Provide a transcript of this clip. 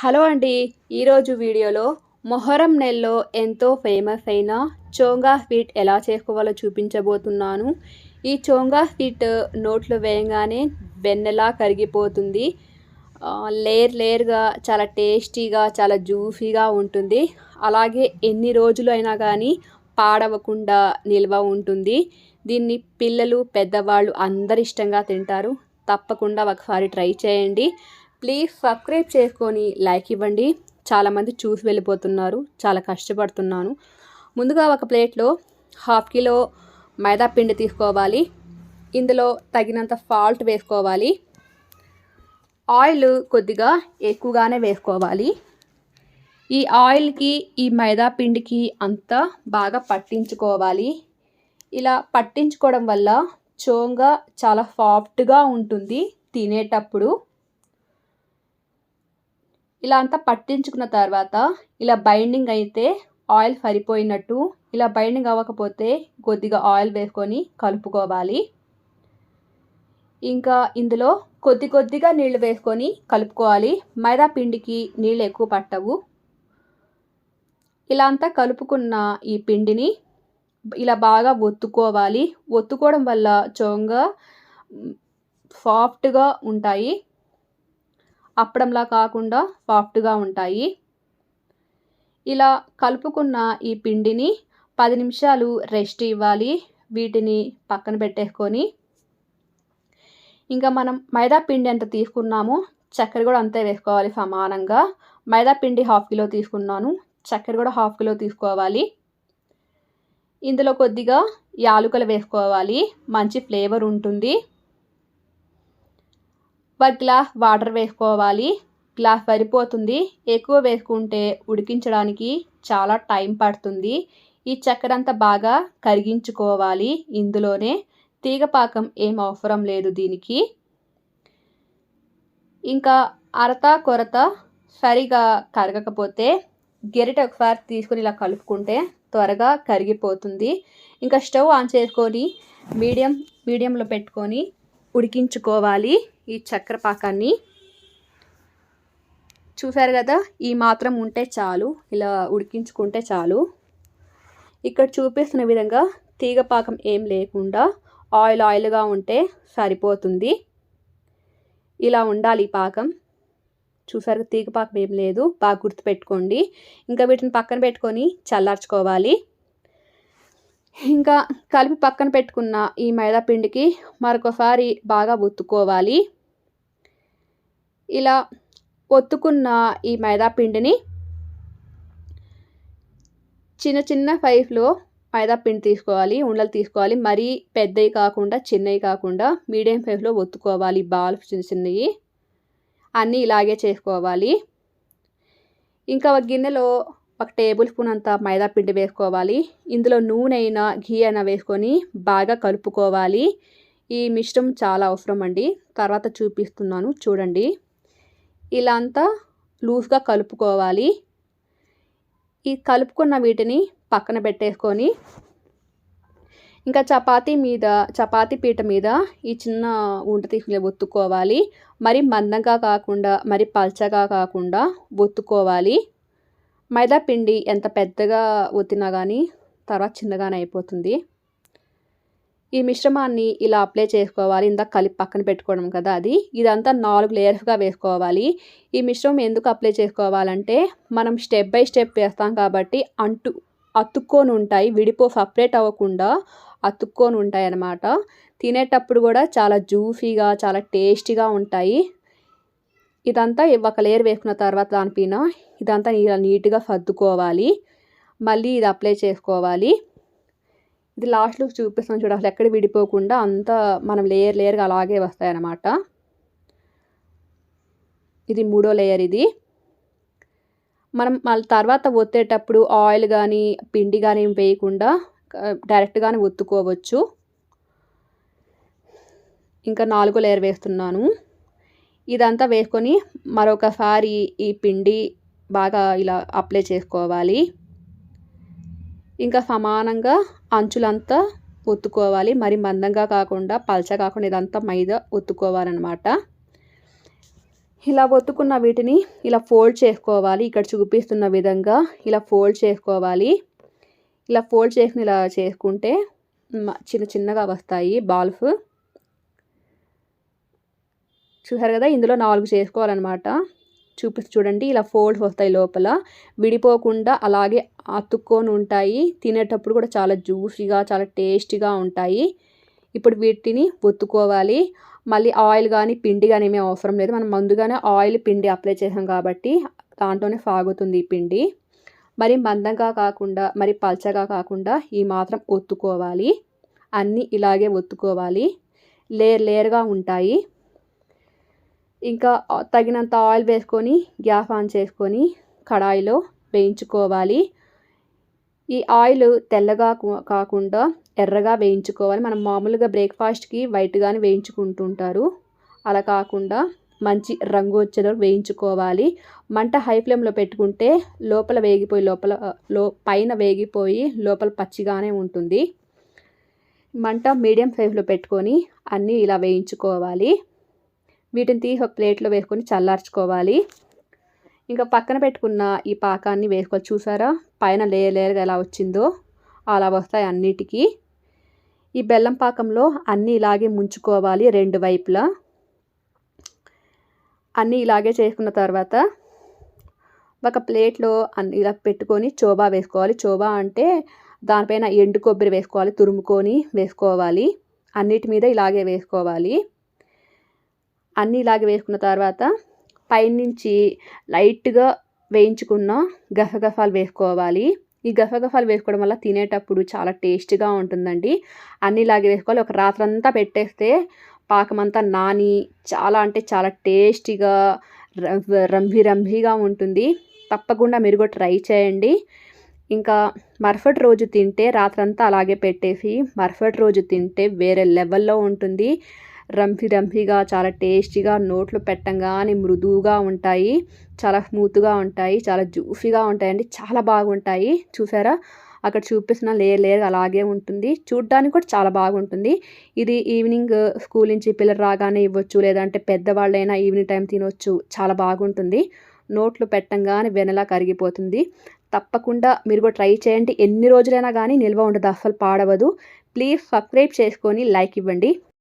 Hello అండి. ఈరోజు వీడియోలో మొహరం నెలలో ఎంతో ఫేమస్ అయిన చోంగా స్వీట్ ఎలా చేసుకోవాలో చూపించబోతున్నాను. ఈ చోంగా స్వీట్ నోట్లో వేయగానే వెన్నెలా కరిగిపోతుంది. లేయర్ లేయర్గా చాలా టేస్టీగా చాలా జ్యూసీగా ఉంటుంది. అలాగే ఎన్ని రోజులు అయినా కానీ పాడవకుండా నిల్వ ఉంటుంది. దీన్ని పిల్లలు పెద్దవాళ్ళు అందరు ఇష్టంగా తింటారు. తప్పకుండా ఒకసారి ట్రై చేయండి. ప్లీజ్ సబ్స్క్రైబ్ చేసుకొని లైక్ ఇవ్వండి. చాలామంది చూసి వెళ్ళిపోతున్నారు. చాలా కష్టపడుతున్నాను. ముందుగా ఒక ప్లేట్లో హాఫ్ కిలో మైదా పిండి తీసుకోవాలి. ఇందులో తగినంత సాల్ట్ వేసుకోవాలి. ఆయిల్ కొద్దిగా ఎక్కువగానే వేసుకోవాలి. ఈ ఆయిల్కి ఈ మైదా పిండికి అంతా బాగా పట్టించుకోవాలి. ఇలా పట్టించుకోవడం వల్ల చోంగా చాలా సాఫ్ట్గా ఉంటుంది తినేటప్పుడు. ఇలా అంతా పట్టించుకున్న తర్వాత ఇలా బైండింగ్ అయితే ఆయిల్ సరిపోయినట్టు ఇలా బైండింగ్ అవ్వకపోతే కొద్దిగా ఆయిల్ వేసుకొని కలుపుకోవాలి. ఇంకా ఇందులో కొద్ది కొద్దిగా నీళ్ళు వేసుకొని కలుపుకోవాలి. మైదా పిండికి నీళ్ళు ఎక్కువ పట్టవు. ఇలా అంతా కలుపుకున్న ఈ పిండిని ఇలా బాగా ఒత్తుకోవాలి. ఒత్తుకోవడం వల్ల చోంగా సాఫ్ట్గా ఉంటాయి. అప్పడంలా కాకుండా సాఫ్ట్గా ఉంటాయి. ఇలా కలుపుకున్న ఈ పిండిని పది నిమిషాలు రెస్ట్ ఇవ్వాలి. వీటిని పక్కన పెట్టేసుకొని ఇంకా మనం మైదా పిండి ఎంత తీసుకున్నామో చక్కెర కూడా అంతే వేసుకోవాలి సమానంగా. మైదా పిండి హాఫ్ కిలో తీసుకున్నాను. చక్కెర కూడా హాఫ్ కిలో తీసుకోవాలి. ఇందులో కొద్దిగా యాలుకలు వేసుకోవాలి. మంచి ఫ్లేవర్ ఉంటుంది. ఒక గ్లాస్ వాటర్ వేసుకోవాలి. గ్లాస్ సరిపోతుంది. ఎక్కువ వేసుకుంటే ఉడికించడానికి చాలా టైం పడుతుంది. ఈ చక్కెర అంతా బాగా కరిగించుకోవాలి. ఇందులోనే తీగపాకం ఏం అవసరం లేదు దీనికి. ఇంకా అరత కొరత సరిగా కరగకపోతే గెరిట ఒకసారి తీసుకొని ఇలా కలుపుకుంటే త్వరగా కరిగిపోతుంది. ఇంకా స్టవ్ ఆన్ చేసుకొని మీడియం మీడియంలో పెట్టుకొని ఉడికించుకోవాలి. ఈ చక్కెర పాకాన్ని చూసారు కదా? ఈ మాత్రం ఉంటే చాలు. ఇలా ఉడికించుకుంటే చాలు. ఇక్కడ చూపిస్తున్న విధంగా తీగ పాకం ఏం లేకుండా ఆయిల్ ఆయిల్గా ఉంటే సరిపోతుంది. ఇలా ఉండాలి ఈ పాకం. చూసారు తీగ పాకం ఏం లేదు. బాగా గుర్తుపెట్టుకోండి. ఇంకా వీటిని పక్కన పెట్టుకొని చల్లార్చుకోవాలి. ఇంకా కలిపి పక్కన పెట్టుకున్న ఈ మైదా పిండికి మరొకసారి బాగా ఉత్తుకోవాలి ఇలా ఒత్తుకున్న ఈ మైదా పిండిని చిన్న చిన్న సైజులో మైదా పిండి తీసుకోవాలి ఉండలు తీసుకోవాలి. మరీ పెద్దవి కాకుండా చిన్నవి కాకుండా మీడియం ఫైవ్లో ఒత్తుకోవాలి. బాల్స్ చిన్న చిన్నవి. అన్నీ ఇలాగే చేసుకోవాలి. ఇంకా ఒక గిన్నెలో ఒక టేబుల్ స్పూన్ అంత మైదా పిండి వేసుకోవాలి. ఇందులో నూనె అయినా ఘీ అయినా వేసుకొని బాగా కలుపుకోవాలి. ఈ మిశ్రమం చాలా అవసరం అండి. తర్వాత చూపిస్తున్నాను. చూడండి. ఇలా అంతా లూజ్గా కలుపుకోవాలి. ఈ కలుపుకున్న వీటిని పక్కన పెట్టేసుకొని ఇంకా చపాతీ మీద చపాతీ పీట మీద ఈ చిన్న ఉంట తీసుకుని ఒత్తుకోవాలి. మరి మందంగా కాకుండా మరి పల్చగా కాకుండా ఒత్తుకోవాలి. మైదా పిండి ఎంత పెద్దగా ఒత్తినా కానీ తర్వాత చిన్నగానే అయిపోతుంది. ఈ మిశ్రమాన్ని ఇలా అప్లై చేసుకోవాలి. ఇందాక కలిపి పక్కన పెట్టుకోవడం కదా అది. ఇదంతా నాలుగు లేయర్స్గా వేసుకోవాలి. ఈ మిశ్రమం ఎందుకు అప్లై చేసుకోవాలంటే మనం స్టెప్ బై స్టెప్ వేస్తాం కాబట్టి అంటు అతుక్కొని ఉంటాయి. విడిపో సపరేట్ అవ్వకుండా అతుక్కొని ఉంటాయి అన్నమాట. తినేటప్పుడు కూడా చాలా జ్యూసీగా చాలా టేస్టీగా ఉంటాయి. ఇదంతా ఒక లేయర్ వేసుకున్న తర్వాత దానిపైన ఇదంతా ఇలా నీట్గా సర్దుకోవాలి. మళ్ళీ ఇది అప్లై చేసుకోవాలి. ఇది లాస్ట్లో చూపిస్తాను చూడ అసలు ఎక్కడ విడిపోకుండా అంతా మనం లేయర్ లేయర్గా అలాగే వస్తాయి అన్నమాట ఇది మూడో లేయర్ ఇది. మనం మళ్ళీ తర్వాత ఒత్తేటప్పుడు ఆయిల్ కానీ పిండి కానీ ఏం వేయకుండా డైరెక్ట్గానే ఒత్తుకోవచ్చు. ఇంకా నాలుగో లేయర్ వేస్తున్నాను. ఇదంతా వేసుకొని మరొకసారి ఈ పిండి బాగా ఇలా అప్లై చేసుకోవాలి. ఇంకా సమానంగా అంచులంతా ఒత్తుకోవాలి. మరి మందంగా కాకుండా పల్చ కాకుండా ఇదంతా మైదా ఒత్తుకోవాలన్నమాట. ఇలా ఒత్తుకున్న వీటిని ఇలా ఫోల్డ్ చేసుకోవాలి. ఇక్కడ చూపిస్తున్న విధంగా ఇలా ఫోల్డ్ చేసుకోవాలి. ఇలా ఫోల్డ్ చేసుకుని ఇలా చేసుకుంటే చిన్న చిన్నగా వస్తాయి బాల్స్ చూసారు కదా? ఇందులో నాలుగు చేసుకోవాలన్నమాట. చూపిస్తూ చూడండి. ఇలా ఫోల్డ్స్ వస్తాయి లోపల. విడిపోకుండా అలాగే అతుక్కొని ఉంటాయి. తినేటప్పుడు కూడా చాలా జ్యూసీగా చాలా టేస్టీగా ఉంటాయి. ఇప్పుడు వీటిని ఒత్తుకోవాలి. మళ్ళీ ఆయిల్ కానీ పిండి కానీ ఏమీ అవసరం లేదు. మనం ముందుగానే ఆయిల్ పిండి అప్లై చేసాం కాబట్టి దాంట్లోనే సాగుతుంది ఈ పిండి. మరి మందంగా కాకుండా మరి పల్చగా కాకుండా ఈ మాత్రం ఒత్తుకోవాలి. అన్నీ ఇలాగే ఒత్తుకోవాలి. లేర్ లేయర్గా ఉంటాయి. ఇంకా తగినంత ఆయిల్ వేసుకొని గ్యాస్ ఆన్ చేసుకొని కడాయిలో వేయించుకోవాలి. ఈ ఆయిల్ తెల్లగా కాకుండా ఎర్రగా వేయించుకోవాలి. మనం మామూలుగా బ్రేక్ఫాస్ట్కి వైట్గానే వేయించుకుంటుంటారు. అలా కాకుండా మంచి రంగు వచ్చేటప్పుడు వేయించుకోవాలి. మంట హై ఫ్లేమ్లో పెట్టుకుంటే లోపల వేగిపోయి లోపల లో పైన వేగిపోయి లోపల పచ్చిగానే ఉంటుంది. మంట మీడియం ఫ్లేమ్లో పెట్టుకొని అన్నీ ఇలా వేయించుకోవాలి. వీటిని తీసి ఒక ప్లేట్లో వేసుకొని చల్లార్చుకోవాలి. ఇంకా పక్కన పెట్టుకున్న ఈ పాకాన్ని వేసుకోవాలి. చూసారా? పైన లేయర్ లేయర్గా ఎలా వచ్చిందో అలా వస్తాయి అన్నిటికీ. ఈ బెల్లం పాకంలో అన్నీ ఇలాగే ముంచుకోవాలి రెండు వైపులా. అన్నీ ఇలాగే చేసుకున్న తర్వాత ఒక ప్లేట్లో అన్ని ఇలా పెట్టుకొని చోబా వేసుకోవాలి. చోబా అంటే దానిపైన ఎండు కొబ్బరి వేసుకోవాలి తురుముకొని వేసుకోవాలి. అన్నిటి మీద ఇలాగే వేసుకోవాలి. అన్నీ ఇలాగ వేసుకున్న తర్వాత పైనుంచి లైట్గా వేయించుకున్న గసగసాలు వేసుకోవాలి. ఈ గసగసాలు వేసుకోవడం వల్ల తినేటప్పుడు చాలా టేస్ట్గా ఉంటుందండి. అన్నీ ఇలాగే వేసుకోవాలి. ఒక రాత్రంతా పెట్టేస్తే పాకమంతా నాని చాలా అంటే చాలా టేస్టీగా రంభి రంభిగా ఉంటుంది. తప్పకుండా మీరు కూడా ట్రై చేయండి. ఇంకా మరుసటి రోజు తింటే రాత్రంతా అలాగే పెట్టేసి మరుసటి రోజు తింటే వేరే లెవెల్లో ఉంటుంది. రంఫి రంఫిగా చాలా టేస్టీగా నోట్లో పెట్టంగానే మృదువుగా ఉంటాయి. చాలా స్మూత్గా ఉంటాయి. చాలా జ్యూఫీగా ఉంటాయండి. చాలా బాగుంటాయి. చూసారా? అక్కడ చూపిస్తున్న లేయర్ లేయర్ అలాగే ఉంటుంది. చూడ్డానికి కూడా చాలా బాగుంటుంది. ఇది ఈవినింగ్ స్కూల్ నుంచి పిల్లలు రాగానే ఇవ్వచ్చు లేదంటే పెద్దవాళ్ళైనా ఈవినింగ్ టైం తినవచ్చు చాలా బాగుంటుంది. నోట్లు పెట్టంగానే వెనలా కరిగిపోతుంది. తప్పకుండా మీరు కూడా ట్రై చేయండి. ఎన్ని రోజులైనా కానీ నిల్వ ఉండదు. అస్సలు పాడవదు. ప్లీజ్ సబ్స్క్రైబ్ చేసుకొని లైక్ ఇవ్వండి.